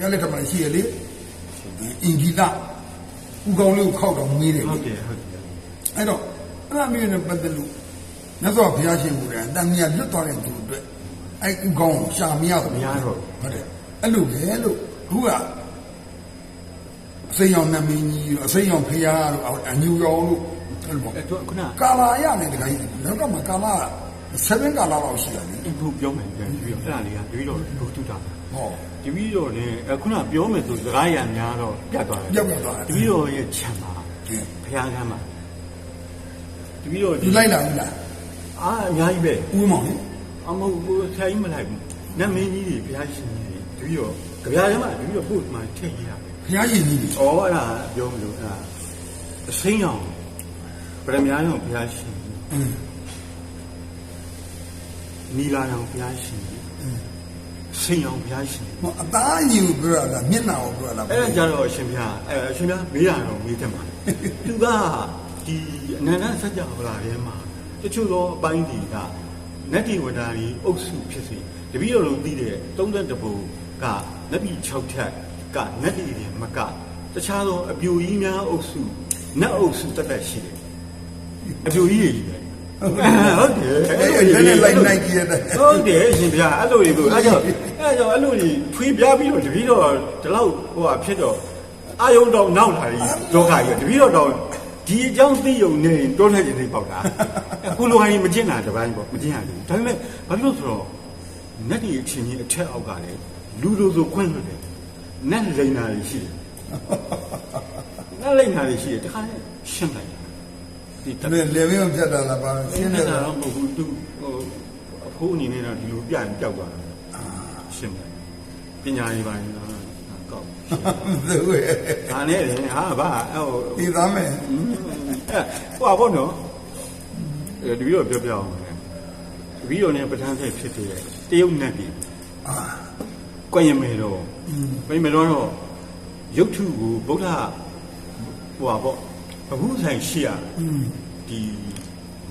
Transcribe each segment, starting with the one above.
ရားလက်ထက်မှာရှိရလေအင်ဂျီတာဥကောင်းလေးကိုခောက်တော့မေးတယ်ဟုလေတ်တယ်ဟုတ်တယ်အဲ့တော့အဲ့ဒါမျိုးနဲ့ပတ်သက်လို့မြတ်စွာဘုရားရှင်ကိုယ်တိုင်တန်မြတ်လွတ်သွားတဲ့သူအတွက်အဲ့ဥကောင်းကိုရှာမရဘူးမရတော့ဟုတ်တယ်အဲ့လိုပဲလို့ခုကအစိမ်းရောင်နမင်းကြီးတို့အစိမ်းရောင်ဖရာတို့အညူရောင်တို့အဲ့လိုပေါ့အဲ့တော့ခုနကာလာရနဲ့တခါကြီးလောကမှာကာလာ 7ကာလာလောက်ရှိတယ်လေအဖို့ပြောမယ်ပြန်ပြီးတော့အဲ့ဒါလေးကတပည့်တော်ဘုသူတာဟောတပည့်တော်လည်းအခုနပြောမယ်ဆိုစကားရများတော့ပြတ်သွားတယ်ပြတ်သွားတယ်တပည့်တော်ရဲ့ခြံမှာကဲဖခင်ကမ်းမှာတပည့်တော်ဒီလိုက်လာဘူးလားအာအများကြီးပဲဦးမောင်လေအမဟုတ်ဘူးဆရာကြီးမလိုက်ဘူးနတ်မင်းကြီးတွေဘုရားရှင်ကြီးတွေတပည့်တော်ကြပြားထဲမှာတပည့်တော်ပို့မှထည့်ရတာပဲဘုရားရှင်ကြီးတွေဩအဲ့ဒါပြောမလို့အဲ့ဒါအစိမ်းရောင်ဗရမ ्या ရောင်ဘုရားရှင်ကြီးအင်း နီလာရောင်ဘုရားရှင်ကြီးစိမ်းရောင်ဘုရားရှင်ကြီးဟောအသားကြီးကိုပြောရတာမျက်နှာကိုပြောရတာအဲ့ဒါကြတော့အရှင်ဘုရားအဲအရှင်ဘုရားမေးရတော့မေးတယ်မှာသူကဒီအနန္တစัจ java လာထဲမှာတချို့သောအပိုင်းတွေကနတ်တိဝဒါရီအုပ်စုဖြစ်စေတပည့်တော်တို့သိတဲ့32ဘုံကနတ်ပြည်6ထက်ကနတ်တိတွေမကတခြားသောအပြူကြီးများအုပ်စုနတ်အုပ်စုတက်တက်ရှိတယ်အပြူကြီးတွေကြီးပဲ ဟုတ်တယ်အဲ့ဒါလည်းလိုက်နိုင်ကြည့်ရတယ်ဟုတ်တယ်အရှင်ဘုရားအဲ့လိုတွေကိုအဲ့ကြောင့်အဲ့ကြောင့်အဲ့လိုကြီးထွေးပြားပြီးတော့တပည့်တော်ဒီလောက်ဟိုဟာဖြစ်တော့အာယုံတော်နောက်လာပြီလောကကြီးတပည့်တော်တော့ဒီအကြောင်းသိယုံနေရင်တွန်းလှည့်ခြင်းသိပေါက်တာအခုလိုဟိုင်းမကျင့်တာတစ်ပိုင်းပေါ့မကျင့်ရဘူးဒါပေမဲ့ဘာဖြစ်လို့ဆိုတော့နတ်ဒီအချင်းချင်းအထက်အောက်ကလည်းလူလိုဆိုခွင့်လွတ်တယ်နတ်လိန်နာတွေရှိတယ်နတ်လိန်နာတွေရှိတယ်တခါနဲ့ရှင်းလိုက် ဒီဒါနဲ့လေဝင်းဖြတ်တာလားပါရှရှင်းင်းနေနေတာတာတော့မဟုတ်ဘူးသူဟိုအဖိုးအနေနဲ့တော့ဒီလိုပြရင်ပျောက်သွားတာရှင်းတယ်ပညာရေးပိုင်းတော့ကောက်သူ့ရဲ့ဒါနဲ့လေဟာဗာဟိုဒီသားမယ်အဲဟိုပါဘောနော်အဲဒီပြီးတော့ပြောပြအောင်လေတပီတော့ ਨੇ ပဋ္ဌာန်းဆက်ဖြစ်တဲ့တရုတ်နတ်ပြည်အာကွက်ရမယ်တော့ကွက်ရမယ်တော့ရုပ်ထုကိုဗုဒ္ဓဟိုပါ ပေါ့ဘုဆိုင်ရှိရอืมဒီ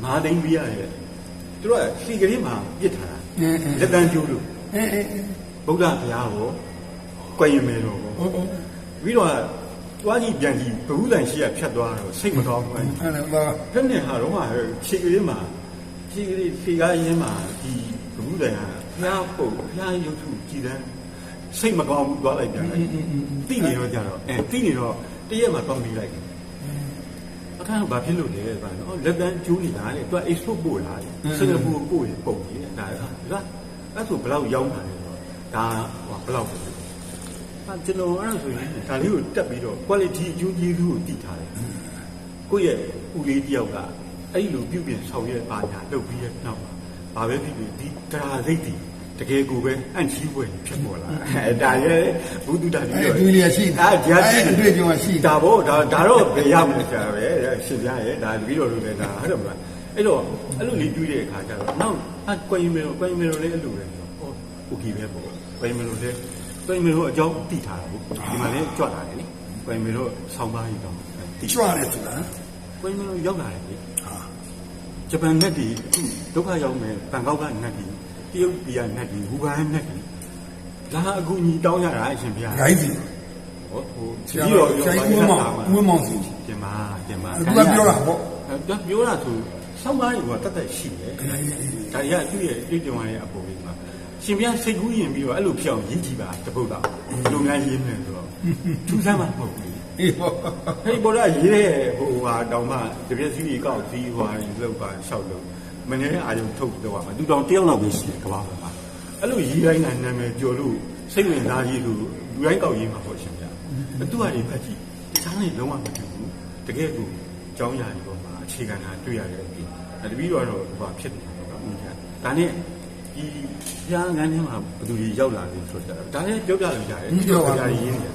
ငါးသိန်းပြရရဲ့သူတို့ကစီကလေးမှာပြစ်ထားတာအင်းအင်းလက်တန်းကျိုးလို့အဲအဲအဲဗုဒ္ဓဘုရားကိုကွယ်ရမယ်တော့ပေါ့ဟုတ်ဟုတ်ပြီးတော့တွားကြည့်ပြန်ကြည့်ဘုဟုတန်ရှိရဖြတ်သွားတော့စိတ်မကောင်းဘူးအဲ့အဲ့ဒါပါဖက်နဲ့ဟာတော့ဟာခြေကလေးမှာခြေကလေးခြေကားရင်းမှာဒီဘုဟုတန်ကဘုရားပုတ်ဘုရားရုပ်ထုကြည်တန်းစိတ်မကောင်းဘူးသွားလိုက်ပြန်လိုက်တိနေတော့ကြတော့အဲတိနေတော့တရက်မှာတော့မိလိုက်တယ် အခါကဘာဖြစ်လို့လဲဗျာနော်လက်တန်းကျိုးနေတာလေသူက export ပို့လာတယ်စင်ကာပူပို့ရင်ပုံကြီးတယ်ဒါကဒါအဲ့ဆိုဘယ်လောက်ရောင်းတာလဲဆိုတော့ဒါဟိုဘယ်လောက်ပဲဟာကျွန်တော်အဲ့ဒါဆိုရင်ဒါလေးကိုတက်ပြီးတော့ quality အကျိုးကျေးဇူးကိုတည်ထားတယ်ကိုယ့်ရဲ့ဦးလေးတယောက်ကအဲ့လိုပြုပြင်ဆောင်ရွက်ပါညာလုပ်ပြီးတဲ့နောက်မှာဘာပဲဖြစ်ဖြစ်ဒီတရားစိတ်တည် တကယ်ကိုပဲအန့်ချီးပွဲဖြစ်ပေါ်လာအဲဒါရဲ့ဘုဒ္ဓတာကြီး အဲ့ တော့ ဒီလျာရှိ အာဂျာတိ အဲ့အတွေ့အကြုံရှိ ဒါဘောဒါဒါတော့ဘယ်ရမလဲဆရာပဲရှင်ပြရဲ့ဒါပြီးတော့လို့လည်းဒါဟုတ်တယ်မလားအဲ့တော့အဲ့လိုလေးတွေးတဲ့အခါကျတော့နောက်အကွင်မေရောကွင်မေရောလည်းအဲ့လိုပဲဆိုဟောโอเคပဲပေါ့ကွင်မေရောလည်းကွင်မေရောအကြောင်းသိထားတာပေါ့ဒီမှာလည်းကြွလာတယ်လေကွင်မေရောဆောင်းပါးကြီးတော့သိ ကြွရတယ်ဆိုတာ ကွင်မေရောရောက်လာတယ်လေ ဟာ ဂျပန်နက်တီအခုဒုက္ခရောက်မယ်ဘန်ကောက်ကနက် တီတရုတ်ပြည်ကနက်တီဟူဂန်နက်တီဒါအခုညီတောင်းရတာအရှင်ဗျာဂိုင်းစီဟောဟိုဆရာတော်ဆရာကြီးဦးမောင်ဦးမောင်စီတင်ပါတင်ပါသူကပြောတာပေါ့သူကပြောတာဆိုဆောင်းပါးတွေကတတ်တတ်ရှိတယ်ဒါတွေကသူ့ရဲ့တွေ့ကြုံရတဲ့အပေါ်ကြီးမှာရှင်ပြစိတ်ကူးရင်ပြီးတော့အဲ့လိုဖြစ်အောင်ရည်ကြည်ပါတပုတ်တော့လူများရေးမယ်ဆိုတော့ထူးဆန်းမှာမဟုတ်ဘူးအေးပေါ့ဟဲ့ဘောရရေးတဲ့ဟိုဟာတောင်မှတပြည့်စီကြီးကောက်စီးဟွာလောက်ပါလျှောက်လို့ မနေ့အာယုံထုတ်တော့ပါမသူတောင်တယောက်လောက်ပဲရှိတယ်ကဘာပေါ်မှာအဲ့လိုရေးတိုင်းကနာမည်ကျော်လို့စိတ်ဝင်စားရေးလို့လူတိုင်းကောက်ရေးမှာပေါ့ရှင်ဗျာအတူအရီဖတ်ကြည့်တခြားနေလုံးဝမတူဘူးတကယ်ကိုအကြောင်းအရာတွေပေါ်မှာအခြေခံတာတွေ့ရတဲ့အပြင်တပီးတော့တော့ဟိုဖြစ်နေတာပေါ့နော်ဒါနဲ့ဒီပြားငန်းထဲမှာဘယ်သူကြီးရောက်လာလဲဆိုတော့ဒါလည်းပြောပြလို့ရတယ်ပြောပြရင်းနေတယ်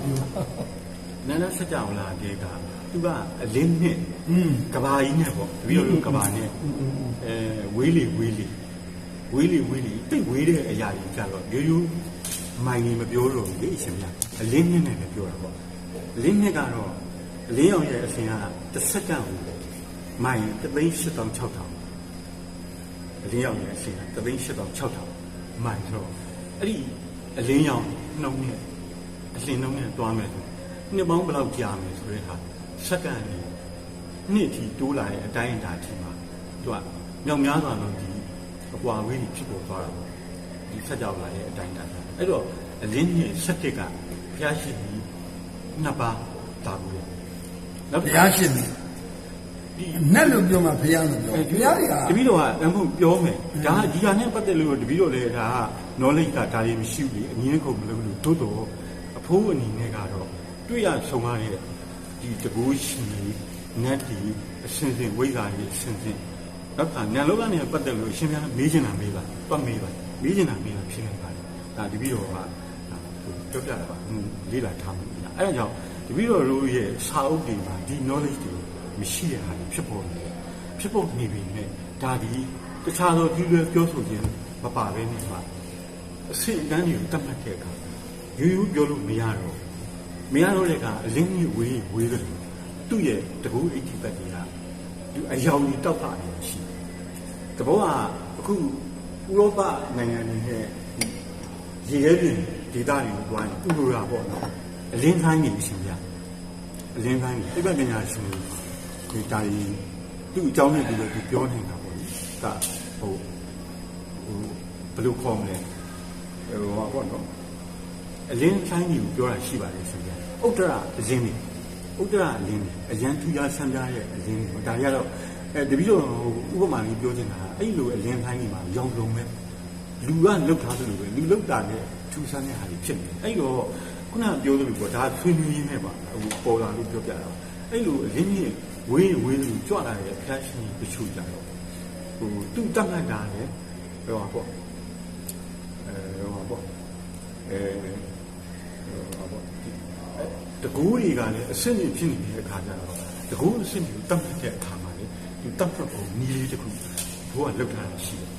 နန္ဒစကြဝဠာတေက သူကအလင်းနဲ့อืมကဘာကြီးနဲ့ပေါ့တပည့်တော်တို့ကဘာနဲ့အဲဝေးလေဝေးလေဝေးလေဝေးလေတိတ်ဝေးတဲ့အရာကြီးကြတော့ရိုးရိုးမိုင်ကြီးမပြောတော့ဘူးလေအရှင်ဗျာအလင်းနဲ့နဲ့ပဲပြောတာပေါ့အလင်းနဲ့ကတော့အလင်းရောင်ရဲ့အစဉ်ကတစ်စက္ကန့်ကိုမိုင်38600အလင်းရောင်ရဲ့အစဉ်က38600မိုင်ဆိုတော့အဲ့ဒီအလင်းရောင်နှုံးနဲ့အလင်းလုံးနဲ့တွားမယ်ဆိုနှစ်ပေါင်းဘယ်လောက်ကြာမယ်ဆိုတဲ့ဟာ စက္ကန့်နဲ့နှစ်ထီတိုးလာတဲ့အတိုင်းအတာထီမှာသူကမြောက်များစွာလုံးဒီအကွာဝေးကြီးဖြစ်ပေါ်သွားတာပေါ့ဒီဆက်ကြောက်လာတဲ့အတိုင်းအတာအဲ့တော့အလင်းကြီးစက်ကစ်ကဘုရားရှိခိုးနှစ်ပါးတာဘူးလေနောက်ဘုတစ်ခါရားရှင်နေဒီနတ်လို့ပြောမှာဘုရားလို့ပြောဘုရားတွေကတပည့်တော်ကအမှုပြောမယ်ဒါကဒီဟာနဲ့ပတ်သက်လို့တပည့်တော်လည်းဒါက knowledge ကဒါလေးမရှိဘူးလေအငင်းကုန်မလို့လို့တိုးတော့အဖိုးအနေနဲ့ကတော့တွေ့ရဆုံးရတဲ့ ဒီတကူရှင်ကြီးနတ်ဒီအစင်စင်ဝိဇ္ဇာကြီးအစင်စင်တော့ကညာလောကနဲ့ပတ်သက်လို့ရှင်ပြမေးချင်တာမေးပါတွတ်မေးပါမေးချင်တာမေးပါဖြစ်နေပါတယ်ဒါတပည့်တော်ကပြောပြတာပါလေးလာထားမှာအဲ့ဒါကြောင့်တပည့်တော်တို့ရဲ့စာအုပ်တွေမှာဒီ knowledge တွေမရှိတဲ့ဟာတွေဖြစ်ပေါ်နေတယ်ဖြစ်ဖို့နေပြီနဲ့ဒါဒီတခြားသောဒီလိုပြောဆိုခြင်းမပါဘဲနဲ့မှာအဆင့်အတန်းတွေကိုတတ်မှတ်တဲ့အခါရိုးရိုးပြောလို့မရတော့ မရတော့တဲ့အခါအလင်းကြီးဝေးဝေးတယ်သူ့ရဲ့တကူအိတ်တိပတ်တွေကဒီအယောင်ကြီးတောက်တာနေရှိတဘောကအခုဥရောပနိုင်ငံတွေနဲ့ရေရဲပြင်ဒေသတွေကိုတွားရင်ဥလိုရာပေါ့နော်အလင်းတိုင်းနေရှင်ပြအလင်းတိုင်းနေပြပညာရှင်တွေဒီတာရီသူ့အကြောင်းနဲ့ဒီလိုသူပြောနေတာပေါ့လေကဟိုဟိုဘယ်လိုခေါ်မလဲဟိုဟာပေါ့နော် အလင်းဆိုင်ကြီးကိုပြောတာရှိပါတယ်ဆိုပြန်ဥတ္တရအလင်းကြီးဥတ္တရအလင်းကြီးအရန်ထူးခြားဆန်းပြားရဲ့အလင်းကြီးဒါတွေကတော့အဲတပည့်တော်ဥပမာလေးပြောချင်တာအဲ့လိုအလင်းဆိုင်ကြီးမှာရောင်လုံးပဲလူကလုတ်ထားသလိုပဲလူလုတ်တာနဲ့ထူးဆန်းတဲ့ဟာတွေဖြစ်နေအဲ့တော့ခုနကပြောသလိုပေါ့ဒါဆွေးနွေးရင်းနဲ့ပါဟိုပေါ်လာလို့ပြောပြတာအဲ့လိုအလင်းကြီးဝေးဝေးလို့ကြွလာတဲ့ဖျားရှင်တချို့ကြတော့ဟိုသူ့တတ်မှတ်တာလေဟိုပါပေါ့အဲဟိုပါပေါ့အဲ ဟိုပါပေါ့တကူတွေကလည်းအဆင့်ကြီးဖြစ်နေတဲ့အခါကျတော့တကူအဆင့်ကြီးတတ်မှတ်တဲ့အခါမှာလေသူတတ်မှတ်ပုံနည်းလေးတစ်ခုဘိုးကလောက်ထားတာရှိတယ်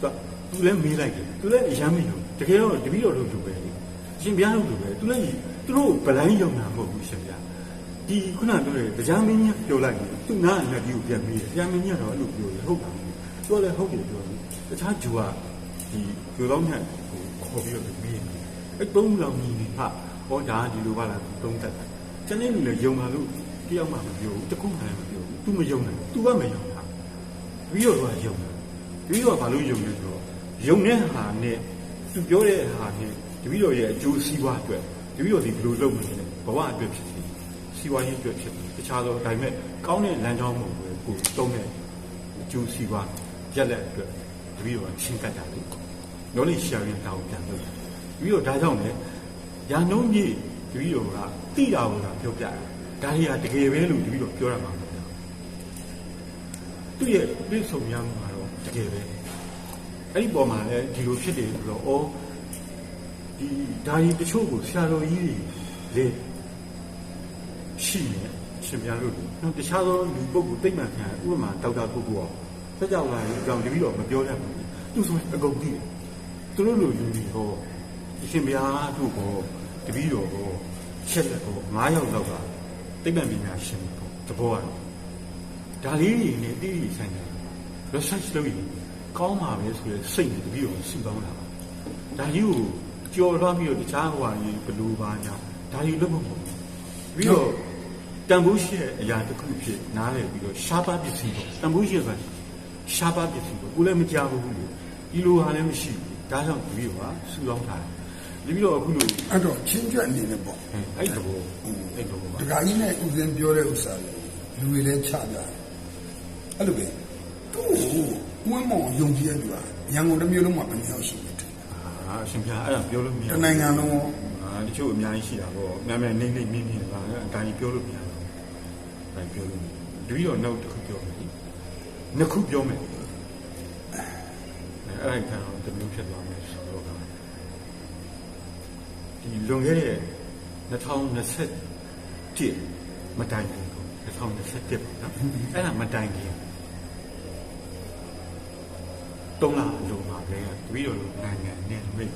သူကသူလည်းမေးလိုက်တယ်သူလည်းအယမ်းမလို့တကယ်တော့တပည့်တော်တို့လူပဲလေရှင်ဘုရားတို့လူပဲသူလည်းသူတို့ဗလိုင်းယုံတာမဟုတ်ဘူးရှင်ဘုရားဒီခုနပြောတဲ့တရားမင်းကြီးပြောလိုက်တယ်သူနာအနက်ကြီးကိုပြန်ပြီးတယ်တရားမင်းကြီးကတော့အဲ့လိုပြောတယ်ဟုတ်တာသူကလည်းဟုတ်တယ်ပြောတယ်တခြားဂျူကဒီဂျူတော်ညက်ကိုခေါ်ပြီးတော့ပြီးတယ် အဲ့တုံးလောင်ကြီးနေဟာဟောဒါဒီလိုပါလားတုံးတက်တယ်ကျန်တဲ့လူလည်းယုံပါလို့တယောက်မှမပြောဘူးတခုမှလည်းမပြောဘူး तू မယုံတယ် तू ကမယုံတာပြီးတော့ကယုံတယ်ပြီးတော့ဘာလို့ယုံလဲဆိုတော့ယုံတဲ့ဟာနဲ့ तू ပြောတဲ့ဟာနဲ့တပည့်တော်ရဲ့အကျိုးစီးပွားအတွက်တပည့်တော်ဒီဘယ်လိုလုပ်မလဲဘဝအတွက်ဖြစ်စီစီးပွားရေးအတွက်ဖြစ်တယ်တခြားသောဒါပေမဲ့ကောင်းတဲ့လမ်းကြောင်းမဟုတ်ဘူးကိုတုံးတဲ့အကျိုးစီးပွားရက်လက်အတွက်တပည့်တော်ကရှင်းကတ်တာလေလောလိရှာရင်တောင်းပြန်လုပ်တာတ ပည့်တော်ဒါကြောင့်လေရာနှုံးကြီးတပည့်တော်ကတိတာကိုသာပြောပြတယ်ဒါတွေကတကယ်ပဲလို့တပည့်တော်ပြောရမှာမဟုတ်ဘူးသူ့ရဲ့ပြည့်စုံရမှာတော့တကယ်ပဲအဲ့ဒီပေါ်မှာလည်းဒီလိုဖြစ်တယ်ဆိုတော့အော်ဒီဒါကြီးတချို့ကိုဆရာတော်ကြီးတွေလေရှိနေရှင်ပြလို့နောက်တခြားသောလူပုဂ္ဂိုလ်တိတ်မှန်ခံဥပမာဒေါက်တာပုဂ္ဂိုလ်အောင်ဆက်ကြောက်လာရင်အကြောင်းတပည့်တော်မပြောတတ်ဘူးသူဆိုရင်အကုန်သိတယ်သူတို့လိုလူတွေဟော ရှင်ပြတို့ဟောတပည့်တော်ဟောချက်လက်ဟော9ယောက်လောက်ကတိတ်မှန်ပညာရှင်ပေါ့တဘောကတော့ဒါလေးတွေနဲ့တိတိဆိုင်တယ် research လုပ်ရင်ကောင်းပါပဲဆိုရယ်စိတ်နဲ့တပည့်တော်စုပေါင်းတာပါဒါကြီးကိုကြော်လွှမ်းပြီးတော့တခြားဟိုဟာကြီးဘလူပါညာဒါကြီးလုပ်ဖို့မဟုတ်ဘူးပြီးတော့တန်ဖိုးရှိတဲ့အရာတစ်ခုဖြစ်နားလည်ပြီးတော့ရှားပါပစ္စည်းပေါ့တန်ဖိုးရှိဆိုတာရှားပါပစ္စည်းပေါ့ကိုလည်းမကြောက်ဘူးလေဒီလိုဟာလည်းမရှိဘူးဒါကြောင့်တပည့်တော်ကစုပေါင်းထားတယ် တပည့်တော်အခုလိုအဲ့တော့ချင်းကျွတ်အနေနဲ့ပေါ့အဲအဲ့တဘောအဲ့တဘောပါဒကာကြီးနဲ့ဦးစင်းပြောတဲ့ဥစ္စာတွေလူတွေလည်းချပြတယ်အဲ့လိုပဲသူ့ကိုဝင်းမောင်ယုံကြည်ရတူတာရန်ကုန်တစ်မျိုးလုံးမှာဘယ်နှယောက်ရှိလဲတဲ့အာအရှင်ပြအဲ့ဒါပြောလို့မရတဘူးနိုင်ငံလုံးရောအာတချို့အများကြီးရှိတာပေါ့နာမည်နေနေမြင်းမြင်းပါအတိုင်းပြောလို့မရဘူးအတိုင်းပြောလို့မရဘူးတပည့်တော်နောက်တစ်ခုပြောမယ်နှစ်ခုပြောမယ်အဲ့ဒါကတော့တမျိုးဖြစ်သွားမယ်ဆိုတော့က ဒီလွန်ခဲ့တဲ့2021မတိုင်ခင်ကို2021ပေါ့နော်အဲ့ဒါမတိုင်ခင်တုံးလာအလုံးပါပဲတပည့်တော်နိုင်ငံနဲ့မိတ်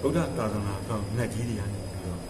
ဗုဒ္ဓသာသနာတော်ငတ်ကြီးတွေကနေပြီးတော့